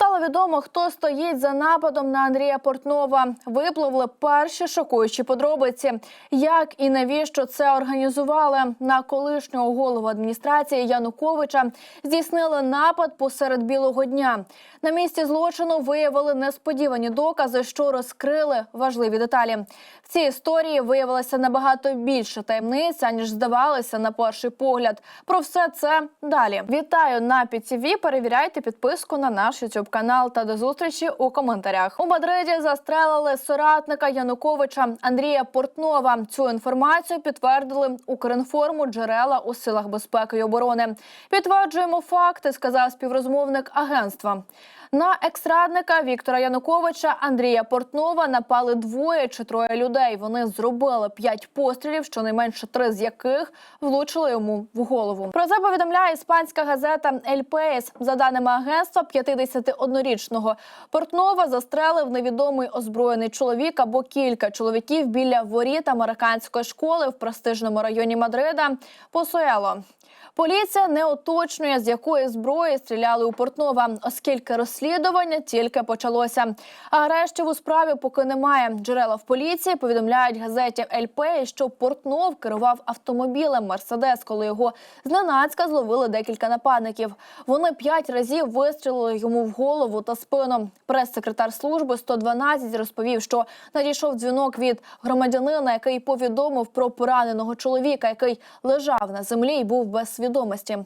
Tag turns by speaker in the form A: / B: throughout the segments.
A: Стало відомо, хто стоїть за нападом на Андрія Портнова. Випливли перші шокуючі подробиці. Як і навіщо це організували на колишнього голову адміністрації Януковича здійснили напад посеред білого дня. На місці злочину виявили несподівані докази, що розкрили важливі деталі. В цій історії виявилося набагато більше таємниць, аніж здавалося на перший погляд. Про все це далі. Вітаю на ПІТІВІ. Перевіряйте підписку на наш YouTube канал та до зустрічі у коментарях. У Мадриді застрелили соратника Януковича Андрія Портнова. Цю інформацію підтвердили Укрінформу джерела у силах безпеки і оборони. Підтверджуємо факти, сказав співрозмовник агентства. На екстрадника Віктора Януковича Андрія Портнова напали двоє чи троє людей. Вони зробили п'ять пострілів, щонайменше три з яких влучили йому в голову. Про це повідомляє іспанська газета «Ель Пейс». За даними агентства, 51-річного Портнова застрелив невідомий озброєний чоловік або кілька чоловіків біля воріт американської школи в престижному районі Мадрида Посуело. Поліція не уточнює, з якої зброї стріляли у Портнова, оскільки розслідування тільки почалося. Арештів у справі поки немає. Джерела в поліції повідомляють газеті ЛП, що Портнов керував автомобілем Мерседес, коли його зненацька зловили декілька нападників. Вони п'ять разів вистрілили йому в голову та спину. Прес-секретар служби 112 розповів, що надійшов дзвінок від громадянина, який повідомив про пораненого чоловіка, який лежав на землі і був без свідомості.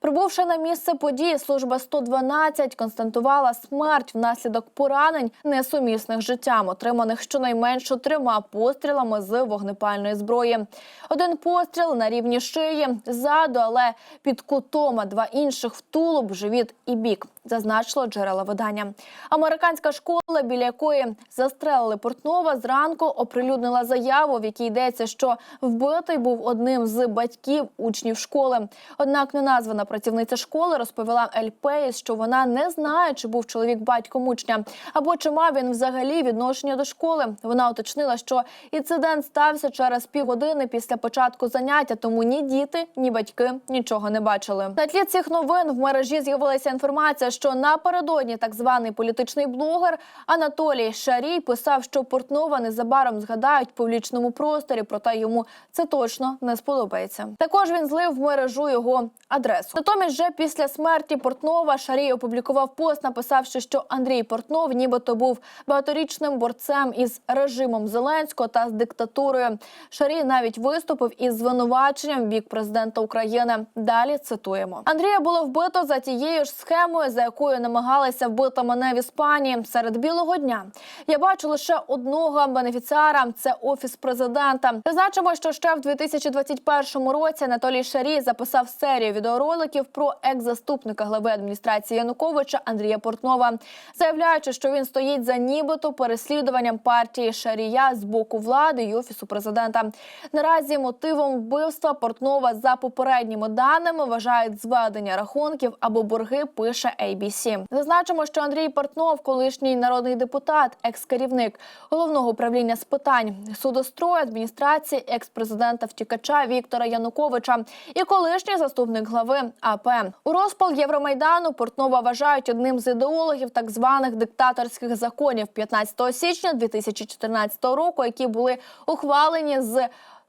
A: Прибувши на місце події, служба 112 констатувала смерть внаслідок поранень, несумісних життям, отриманих щонайменше трьома пострілами з вогнепальної зброї. Один постріл на рівні шиї, ззаду, але під кутом, а два інших в тулуб, живіт і бік. Зазначило джерела видання. Американська школа, біля якої застрелили Портнова, зранку оприлюднила заяву, в якій йдеться, що вбитий був одним з батьків учнів школи. Однак неназвана працівниця школи розповіла ЛП, що вона не знає, чи був чоловік батьком учня або чи мав він взагалі відношення до школи. Вона уточнила, що інцидент стався через півгодини після початку заняття, тому ні діти, ні батьки нічого не бачили. На тлі цих новин в мережі з'явилася інформація, що напередодні так званий політичний блогер Анатолій Шарій писав, що Портнова незабаром згадають в публічному просторі, проте йому це точно не сподобається. Також він злив в мережу його адресу. Натомість, вже після смерті Портнова Шарій опублікував пост, написавши, що Андрій Портнов, нібито був багаторічним борцем із режимом Зеленського та з диктатурою. Шарій навіть виступив із звинуваченням в бік президента України. Далі цитуємо: Андрія було вбито за тією ж схемою, за якою намагалися вбити мене в Іспанії серед білого дня. Я бачу лише одного бенефіціара. Це офіс президента. Зазначимо, що ще в 2021 році Анатолій Шарій записав серію відеороликів про екс-заступника глави адміністрації Януковича Андрія Портнова, заявляючи, що він стоїть за нібито переслідуванням партії Шарія з боку влади і офісу президента. Наразі мотивом вбивства Портнова за попередніми даними вважають зведення рахунків або борги. Пише ABC. Зазначимо, що Андрій Портнов, колишній народний депутат, екс-керівник головного управління з питань судострою адміністрації екс-президента втікача Віктора Януковича і колишній заступник глави АП. У розпал Євромайдану Портнова вважають одним з ідеологів так званих диктаторських законів 15 січня 2014 року, які були ухвалені з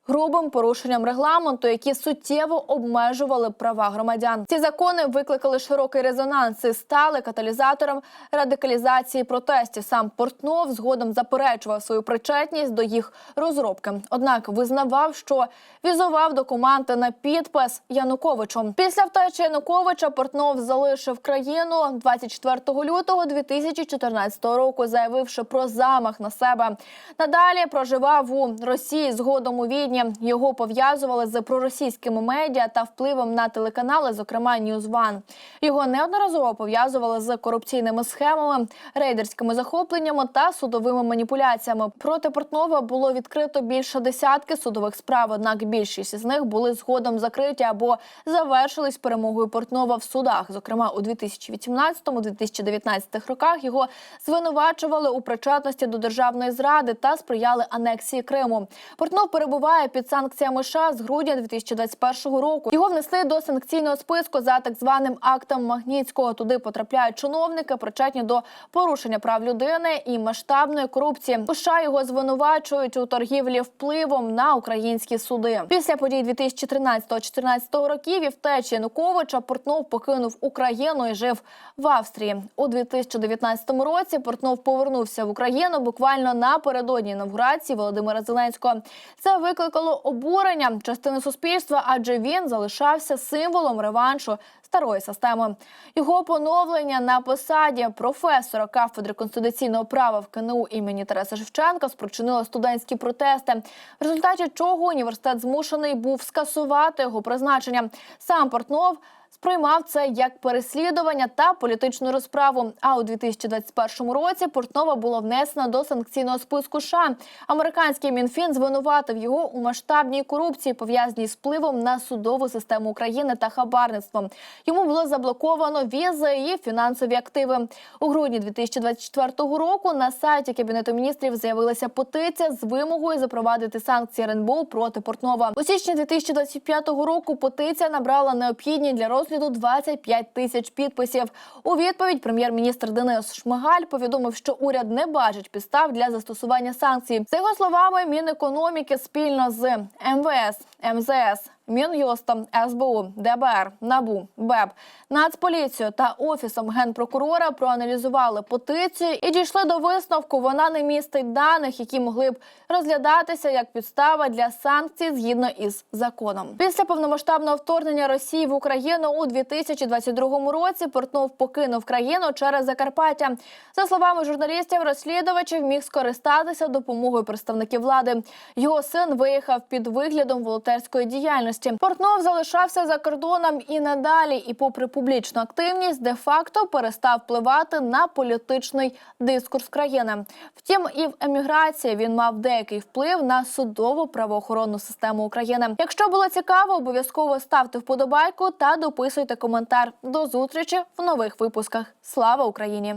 A: грубим порушенням регламенту, які суттєво обмежували права громадян. Ці закони викликали широкий резонанс і стали каталізатором радикалізації протестів. Сам Портнов згодом заперечував свою причетність до їх розробки. Однак визнавав, що візував документи на підпис Януковичу. Після втечі Януковича Портнов залишив країну 24 лютого 2014 року, заявивши про замах на себе. Надалі проживав у Росії згодом у Відні. Його пов'язували з проросійськими медіа та впливом на телеканали, зокрема Ньюзван. Його неодноразово пов'язували з корупційними схемами, рейдерськими захопленнями та судовими маніпуляціями. Проти Портнова було відкрито більше десятки судових справ. Однак більшість з них були згодом закриті або завершились перемогою Портнова в судах. Зокрема, у 2018-2019 роках його звинувачували у причетності до державної зради та сприяли анексії Криму. Портнов перебуває під санкціями США з грудня 2021 року. Його внесли до санкційного списку за так званим актом Магнітського. Туди потрапляють чиновники, причетні до порушення прав людини і масштабної корупції. У США його звинувачують у торгівлі впливом на українські суди. Після подій 2013-2014 років і втечі Януковича Портнов покинув Україну і жив в Австрії. У 2019 році Портнов повернувся в Україну буквально напередодні інавгурації Володимира Зеленського. Це викликало обурення частини суспільства, адже він залишався символом реваншу старої системи. Його поновлення на посаді професора кафедри конституційного права в КНУ імені Тараса Шевченка спричинило студентські протести, в результаті чого університет змушений був скасувати його призначення. Сам Портнов сприймав це як переслідування та політичну розправу. А у 2021 році Портнова було внесено до санкційного списку США. Американський мінфін звинуватив його у масштабній корупції, пов'язаній з впливом на судову систему України та хабарництвом. Йому було заблоковано візи і фінансові активи. У грудні 2024 року на сайті кабінету міністрів з'явилася петиція з вимогою запровадити санкції РНБО проти Портнова. У січні 2025 року петиція набрала необхідні для розгляду 25 тисяч підписів. У відповідь прем'єр-міністр Денис Шмигаль повідомив, що уряд не бачить підстав для застосування санкцій. За його словами, Мінекономіки спільно з МВС, МЗС. Мін'юстом, СБУ, ДБР, НАБУ, БЕБ, Нацполіцією та офісом генпрокурора проаналізували петицію і дійшли до висновку. Вона не містить даних, які могли б розглядатися як підстава для санкцій згідно із законом. Після повномасштабного вторгнення Росії в Україну у 2022 році Портнов покинув країну через Закарпаття. За словами журналістів, розслідувачів міг скористатися допомогою представників влади. Його син виїхав під виглядом волонтерської діяльності. Портнов залишався за кордоном і надалі, і, попри публічну активність, де-факто перестав впливати на політичний дискурс країни. Втім, і в еміграції він мав деякий вплив на судову правоохоронну систему України. Якщо було цікаво, обов'язково ставте вподобайку та дописуйте коментар. До зустрічі в нових випусках. Слава Україні!